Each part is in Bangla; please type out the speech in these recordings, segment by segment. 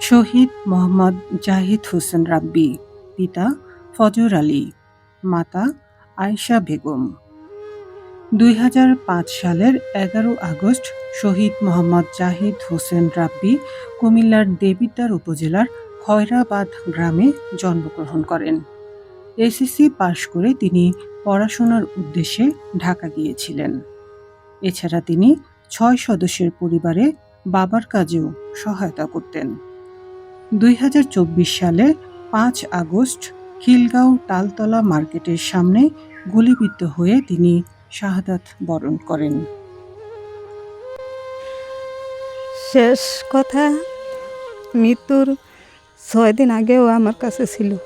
শহীদ মোহাম্মদ জাহিদ হোসেন রাব্বি, পিতা ফজর আলী, মাতা আয়েশা বেগম। দুই হাজার পাঁচ সালের এগারো আগস্ট শহীদ মোহাম্মদ জাহিদ হোসেন রাব্বি কুমিল্লার দেবিদ্বার উপজেলার খয়রাবাদ গ্রামে জন্মগ্রহণ করেন। এসএসসি পাশ করে তিনি পড়াশোনার উদ্দেশ্যে ঢাকা গিয়েছিলেন। এছাড়া তিনি ছয় সদস্যের পরিবারে বাবার কাজেও সহায়তা করতেন। দুই হাজার চব্বিশ সালে পাঁচ আগস্ট খিলগাঁও তালতলা মার্কেটের সামনে গুলিবিদ্ধ হয়ে তিনি শাহাদাত বরণ করেন। শেষ কথা মৃত্যুর ছয় দিন আগেও আমার কাছে ছিল।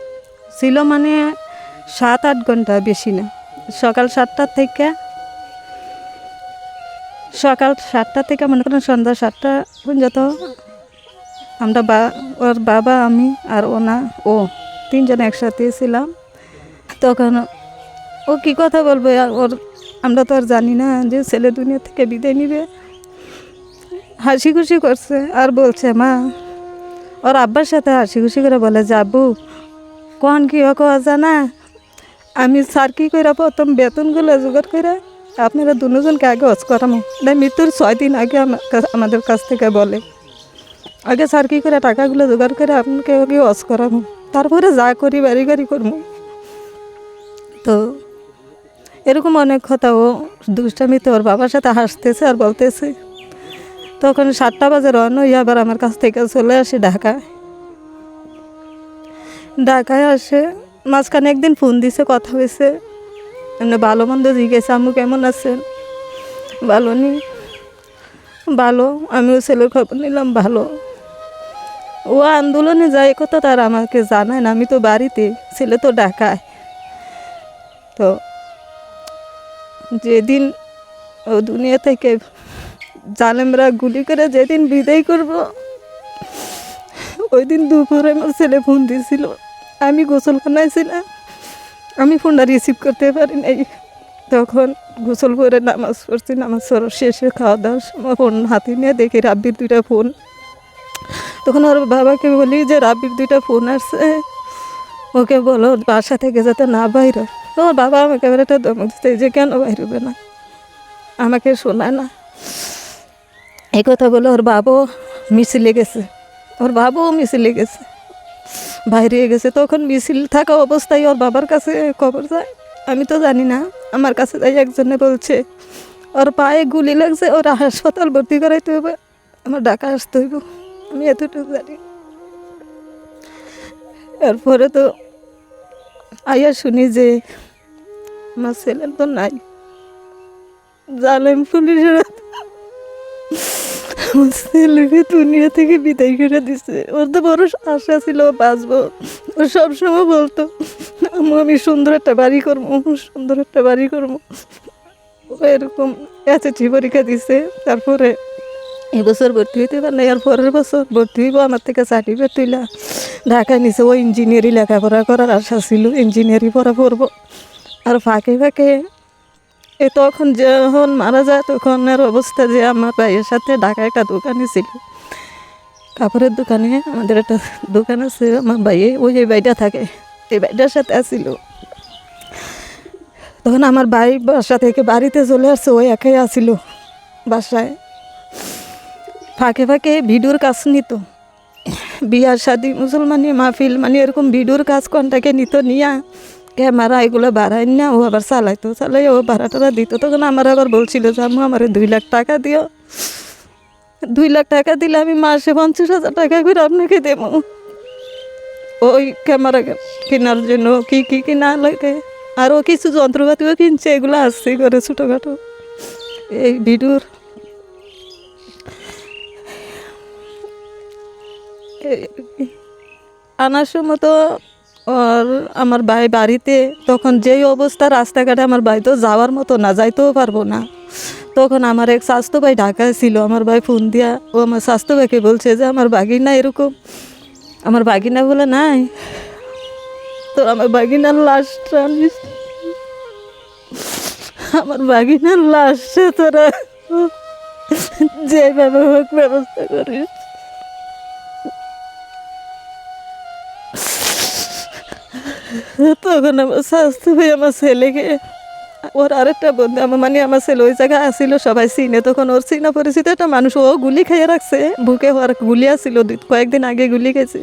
ছিল মানে সাত আট ঘণ্টা বেশি না। সকাল সাতটার থেকে সকাল সাতটা থেকে মনে করেন সন্ধ্যা সাতটা পর্যন্ত আমরা বা, ওর বাবা, আমি আর ওনা, ও তিনজন একসাথে ছিলাম। তখন ও কি কথা বলবে আর ওর, আমরা তো আর জানি না যে ছেলে দুনিয়া থেকে বিদায় নিবে। হাসি খুশি করছে আর বলছে, মা। ওর আব্বার সাথে হাসি খুশি করে বলে, যাবু, কন কি কোয়া জানা আমি স্যার কি করে প্রথম বেতনগুলো জোগাড় করে আপনারা দুজনকে আগে হজ করামো মৃত্যুর ছয় দিন আগে আমাদের কাছ থেকে বলে। আগে স্যার কি করে টাকাগুলো জোগাড় করে আপনাকে আগে হজ করাবো? তারপরে যা করি, বাড়ি গাড়ি করব। তো এরকম অনেক কথা, ও দুষ্টামিতে ওর বাবার সাথে হাসতেছে আর বলতেছে। তখন সাতটা বাজে রওনা হয়ে আবার আমার কাছ থেকে চলে আসে ঢাকায়। ঢাকায় আসে, মাঝখানে একদিন ফোন দিছে, কথা হয়েছে। এমনি ভালো মন্দ জিজ্ঞেস, আম্মু কেমন আছেন? ভালো নি। ভালো, আমিও ছেলের খবর নিলাম, ভালো। ও আন্দোলনে যায় কথা তার আমাকে জানায় না। আমি তো বাড়িতে, ছেলে তো ডাকায় তো যেদিন ও দুনিয়া থেকে জালেমরা গুলি করে যেদিন বিদায় করব, ওই দিন দুপুরে আমার ছেলে ফোন দিয়েছিল। আমি গোসলখানায় ছিলাম, আমি ফোনটা রিসিভ করতে পারি নাই। তখন গোসল করে নামাজ পড়ছি, নামাজ পড়ার শেষে খাওয়া দাওয়ার সময় ফোন হাতে নিয়ে দেখি রাব্বির দুইটা ফোন। তখন ওর বাবাকে বলি যে রাব্বির দুইটা ফোন আসছে। ওকে বলো বাসা থেকে যাতে না বাইর। তোমার বাবা আমাকে এবার একটা দমক দিতে যে, কেন বাইর হবে না? আমাকে শোনায় না। এই কথা বলে ওর বাবাও মিছিলে গেছে। ওর বাবাও মিছিলে গেছে। বাইরে গেছে। তখন মিছিল থাকা অবস্থায় ওর বাবার কাছে খবর যায়। আমি তো জানি না, আমার কাছে যাই একজনে বলছে, ওর পায়ে গুলি লাগছে, ওরা হাসপাতাল ভর্তি করাইতে হবে। আমার ডাকা আসতে হইব। আমি এতটুকু জানি। এরপরে তো আইয়া শুনি যে আমার ছেলে তো নাই। জালেম পুলিশের ছেলেকে দুনিয়া থেকে বিদায় করে দিছে। ওর তো বড় আশা ছিল বাঁচবো। ও সবসময় বলতো আমি সুন্দর একটা বাড়ি করব সুন্দর একটা বাড়ি করব। এরকম এসএসসি পরীক্ষা দিছে। তারপরে এবছর ভর্তি হইতে পারলে এর পরের বছর ভর্তি হইব, আমার থেকে সার্টিফিকেট তুইলা। ঢাকায় নিচে ও ইঞ্জিনিয়ারিং লেখাপড়া করার আশা ছিল ইঞ্জিনিয়ারিং পড়া পড়ব। আর ফাঁকে ফাঁকে এ তখন যখন মারা যায়, তখন আর অবস্থা যে আমার ভাইয়ের সাথে ঢাকায় একটা দোকানে ছিল। কাপড়ের দোকানে, আমাদের একটা দোকান আছে, আমার ভাইয়ে ওই যে বাড়িটা থাকে, এই বাড়িটার সাথে আসছিল তখন আমার ভাই বাসা থেকে বাড়িতে চলে আসছে ওই একাই আসছিল বাসায়। ফাঁকে ফাঁকে ভিডিওর কাজ নিত। বিয়ার শাদি, মুসলমানি মাহফিল মানে এরকম ভিডিওর কাজ কোনটাকে নিত নিয়া ক্যামেরা এগুলো বাড়াই না, ও আবার চালাইতো চালাই ও ভাড়া টাড়া দিত। তখন আমার আবার বলছিল যে, আম্মু, আমার দুই লাখ টাকা দিও। দুই লাখ টাকা দিলে আমি মাসে পঞ্চাশ হাজার টাকা করে আপনাকে দেবো। ওই ক্যামেরা কেনার জন্য কি কি কিনা লাগে। আরও কিছু যন্ত্রপাতিও কিনছে, এগুলো আসছে করে ছোটোখাটো। এই ভিডিওর আনার সময় তো আমার ভাই বাড়িতে, তখন যেই অবস্থা, রাস্তাঘাটে আমার ভাই তো যাওয়ার মতো না, যাইতেও পারব না। তখন আমার এক স্বাস্থ্য ভাই ঢাকায় ছিল, আমার ভাই ফোন দিয়া, ও আমার স্বাস্থ্য ভাইকে বলছে যে, আমার বাগিনা এরকম, আমার বাগিনা বলে নাই তো আমার বাগিনার আনিস আমার বাগিনার লাশে তোরা যেভাবে হোক ব্যবস্থা করিস। তখন আমার স্বাস্থ্য ভাই আমার ছেলেকে। ওর আরেকটা বন্ধু, আমার মানে আমার ছেলে ওই জায়গায় আসছিল সবাই চিনে। তখন ওর চিনা পরিচিত একটা মানুষ, ও গুলি খেয়ে রাখছে। বুকে ওর গুলি আসছিল কয়েকদিন আগে গুলি খেয়েছে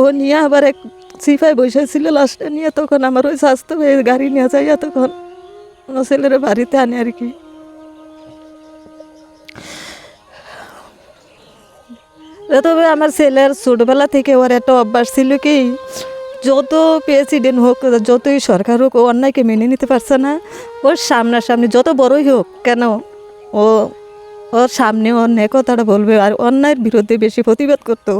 ও নিয়ে আবার এক সিফায় বসেছিল লাস্টে নিয়ে, তখন আমার ওই স্বাস্থ্য ভাই গাড়ি নিয়ে যাইয়া তখন আমার ছেলের বাড়িতে আনে আর কি। তবে আমার ছেলের ছোটবেলা থেকে ওর একটা অভ্যাস ছিল কি যত প্রেসিডেন্ট হোক, যতই সরকার হোক, ও অন্যায়কে মেনে নিতে পারছে না। ওর সামনাসামনি যত বড়ই হোক, কেন? ও, ওর সামনে অন্যায় কথাটা বলবে, আর অন্যায়ের বিরুদ্ধে বেশি প্রতিবাদ করতো।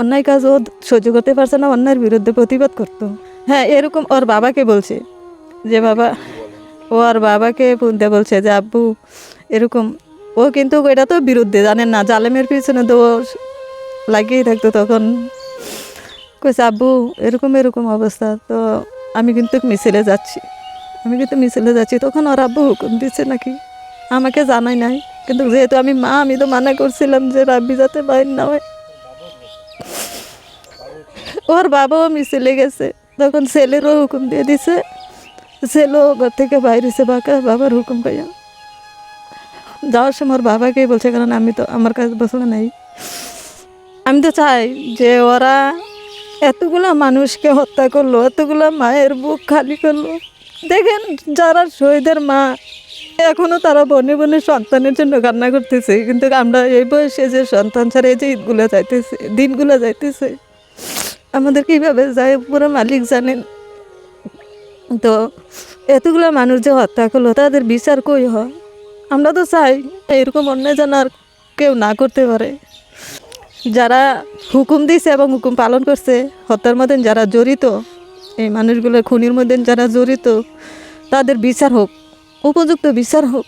অন্যায় কাজ ও সহ্য করতে পারছে না, অন্যায়ের বিরুদ্ধে প্রতিবাদ করতো। হ্যাঁ এরকম ওর বাবাকে বলছে, যে বাবা, ও আর বাবাকে দিয়ে বলছে যে, আব্বু, এরকম, ও কিন্তু এটা তো বিরুদ্ধে জানেন না। জালেমের পিছনে তো লাগিয়েই থাকতো তখন। কইছে, আব্বু, এরকম এরকম অবস্থা, তো আমি কিন্তু মিছিলে যাচ্ছি। আমি কিন্তু মিছিলে যাচ্ছি, তখন ওর আব্বু হুকুম দিচ্ছে নাকি? আমাকে জানাই নাই। কিন্তু যেহেতু আমি মা, আমি তো মানা করছিলাম যে রাব্বি যাতে বাইর না হয়। ওর বাবাও মিছিলে গেছে। তখন ছেলেরও হুকুম দিয়ে দিছে, ছেলেও ঘর থেকে বাইরেছে বাঁকা বাবার হুকুম পাইয়া। যাওয়ার সময় ওর বাবাকেই বলছে, কারণ আমি তো, আমার কাছে বসলে নাই। আমি তো চাই যে ওরা এতগুলো মানুষকে হত্যা করল, এতগুলা মায়ের বুক খালি করল। দেখেন, যারা শহীদের মা এখনও তারা বনে বনে সন্তানের জন্য কান্না করতেছে। কিন্তু আমরা এই বয়সে যে সন্তান ছাড়া এই যে ঈদগুলো যাইতেছে, দিনগুলো যাইতেছে, আমাদের কীভাবে যায় পুরো মালিক জানেন? তো এতগুলো মানুষ যে হত্যা করল, তাদের বিচার কই হয়? আমরা তো চাই এরকম অন্যায় যেন আর কেউ না করতে পারে। যারা হুকুম দিছে এবং হুকুম পালন করছে, হত্যার মধ্যে যারা জড়িত, এই মানুষগুলো খুনির মধ্যে যারা জড়িত, তাদের বিচার হোক, উপযুক্ত বিচার হোক,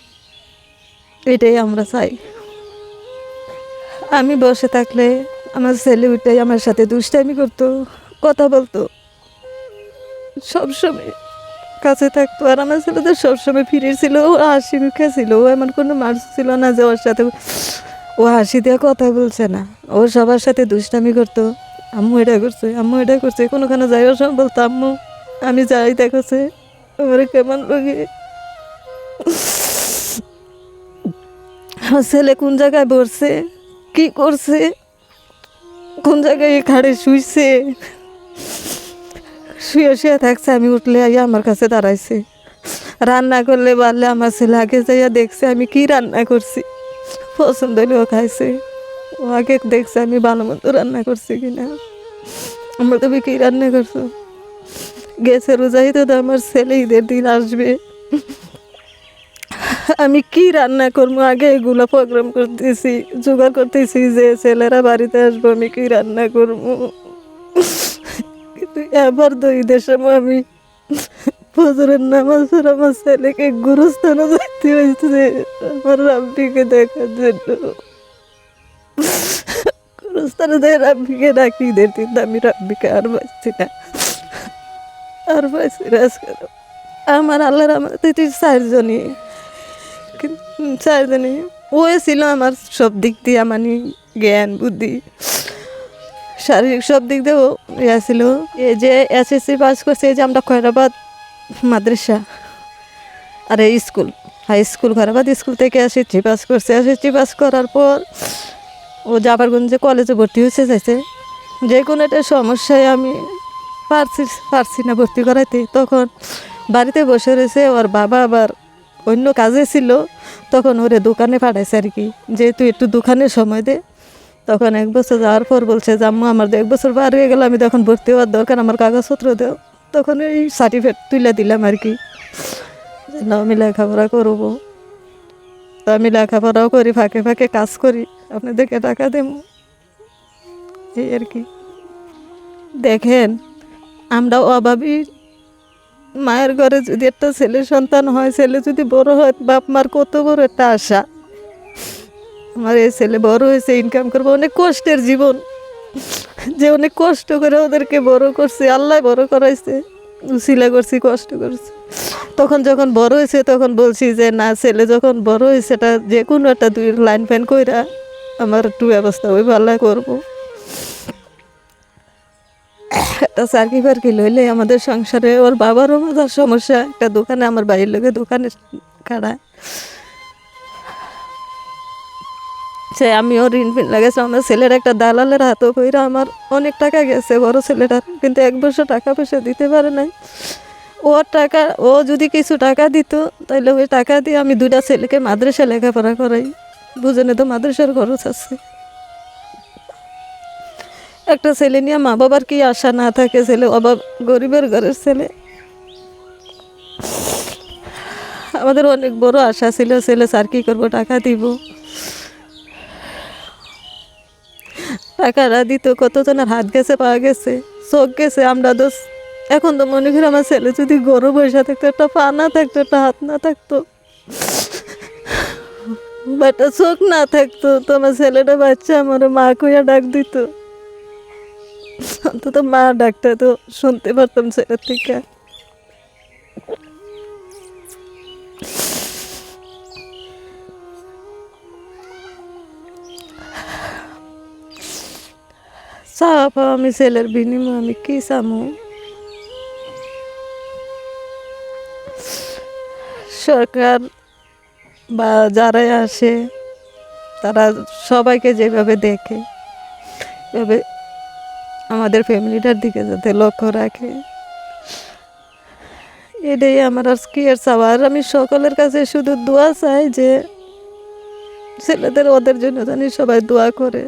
এটাই আমরা চাই। আমি বসে থাকলে আমার ছেলে উঠে আমার সাথে দুষ্টামি করতো, কথা বলতো। সবসময় কাছে থাকতো আর আমার ছেলে তো সবসময় ফিরে ছিল, ও হাসি মুখে ছিল, ও এমন কোনো মানুষ ছিল না যে ওর সাথে ও হাসি দিয়ে কথা বলছে না। ও সবার সাথে দুষ্টামি করতো। আম্মু এটা করছে, আম্মু এটা করছে, কোনোখানে যাই সময় বলতো আম্মু। আমি যাই দেখছে আমার কেমন লাগে। আমার ছেলে কোন জায়গায় বসছে? কি করছে? কোন জায়গায় খাড়ে শুইছে? শুয়ে শুয়ে থাকছে, আমি উঠলে আইয়া আমার কাছে দাঁড়াইছে। রান্না করলে বাড়লে আমার ছেলে আগে যাইয়া দেখছে আমি কি রান্না করছি। পছন্দ হলেও খাইছে। ও আগে দেখছে আমি ভালো মতো রান্না করছি কিনা। আমার তুমি কি রান্না করছ। গেছে রোজাই তো আমার ছেলে ঈদের দিন আসবে। আমি কি রান্না করব? আগে এগুলো প্রোগ্রাম করতেছি, জোগাড় করতেছি যে ছেলেরা বাড়িতে আসব, আমি কি রান্না করব? কিন্তু এবার তো ঈদের সময় আমি ফজরের নামাজ পড়ে আমার ছেলেকে গুরুস্থানে যাইতে হয়েছে। আমার রাব্বিকে দেখার জন্য। গুরুস্থানে দেয় রাব্বিকে ডাকি দিন আমি রাব্বিকে আর পাইছি না। আর পাইছি না আমার আল্লাহর আমার চারজনই। চারজনই। ও ছিল আমার সব দিক দিয়ে আমার জ্ঞান, বুদ্ধি। শারীরিক সব দিক দিয়েও ইয়া ছিল। এই যে এসএসসি পাস করছে, এই যে আমরা খয়রাবাদ মাদ্রাসা। আর school, high school Khoyrabad school থেকে এসএসসি পাস করছে। এসএসসি পাস করার পর ও জাফরগঞ্জে কলেজে ভর্তি হয়েছে, যাইছে। যে কোনো একটা সমস্যায় আমি পারছি পারছি না ভর্তি করাইতে। তখন বাড়িতে বসে রয়েছে, ওর বাবা আবার অন্য কাজে ছিল। তখন ওরে দোকানে পাঠাইছে আর কি। যে তুই একটু দোকানে সময় দে। তখন এক বছর যাওয়ার পর বলছে যে, আম্মু, আমার এক বছর বার হয়ে গেল, আমি তখন ভর্তি হওয়ার দরকার। আমার কাগজপত্র দেও। তখন এই সার্টিফিকেট তুলে দিলাম আর কি। না আমি লেখাপড়া করব। তো আমি লেখাপড়াও করি, ফাঁকে ফাঁকে কাজ করি। আপনাদেরকে টাকা দেব। এই আর কি। দেখেন আমরা অভাবী। মায়ের ঘরে যদি একটা ছেলে সন্তান হয়, ছেলে যদি বড় হয়, বাপ মার কত বড় একটা আশা। আমার এই ছেলে বড় হয়েছে ইনকাম করব, অনেক কষ্টের জীবন। যে অনেক কষ্ট করে ওদেরকে বড় করছে, আল্লাহ বড় করাইছে, উসিলা করছি, কষ্ট করছি। তখন যখন বড় হয়েছে, তখন বলছি যে, না, ছেলে যখন বড় হয়েছে, এটা যে কোনো একটা দুই লাইন ফ্যান কইরা আমার একটু ব্যবস্থা ওই ভালো করব। একটা চাকরি ফার্কি লইলে আমাদের সংসারে, ওর বাবারও সমস্যা, একটা দোকানে, আমার বাড়ির লোকে দোকানে খাড়ায় সে আমিও ঋণ ফিন লাগাইছে আমার ছেলের একটা দালালের হাতও কইরা আমার অনেক টাকা গেছে বড় ছেলেটার। কিন্তু এক বছর টাকা পয়সা দিতে পারে নাই। ওর টাকা, ও যদি কিছু টাকা দিত তাহলে ওই টাকা দিয়ে আমি দুটা ছেলেকে মাদ্রাসা লেখাপড়া করাই। বুঝেনে তো মাদ্রাসার খরচ আছে। একটা ছেলে নিয়ে মা বাবার কি আশা না থাকে? ছেলে অভাব, গরিবের ঘরের ছেলে। আমাদের অনেক বড় আশা ছিল, ছেলে স্যার কী করব, টাকা দিব। টাকাটা দিত কতজনের হাত গেছে, পা গেছে, চোখ গেছে, আমরা দোষ। এখন তো মনে করি আমার ছেলে যদি গরু বসে থাকতো, একটা পা না থাকতো, একটা হাত না থাকতো, বা একটা চোখ না থাকতো, তো আমার ছেলেটা বাচ্চা, আমার মা কইয়া ডাক দিত। অন্তত মা ডাকটা তো শুনতে পারতাম ছেলের থেকে। চাওয়া পাওয়া আমি ছেলের বিনিময়ে আমি কি চামু সরকার বা যারাই আসে, তারা সবাইকে যেভাবে দেখে, এভাবে আমাদের ফ্যামিলিটার দিকে যাতে লক্ষ্য রাখে। এটাই আমার আর কি আর চাওয়ার আমি সকলের কাছে শুধু দোয়া চাই যে ছেলেদের ওদের জন্য জানি সবাই দোয়া করে।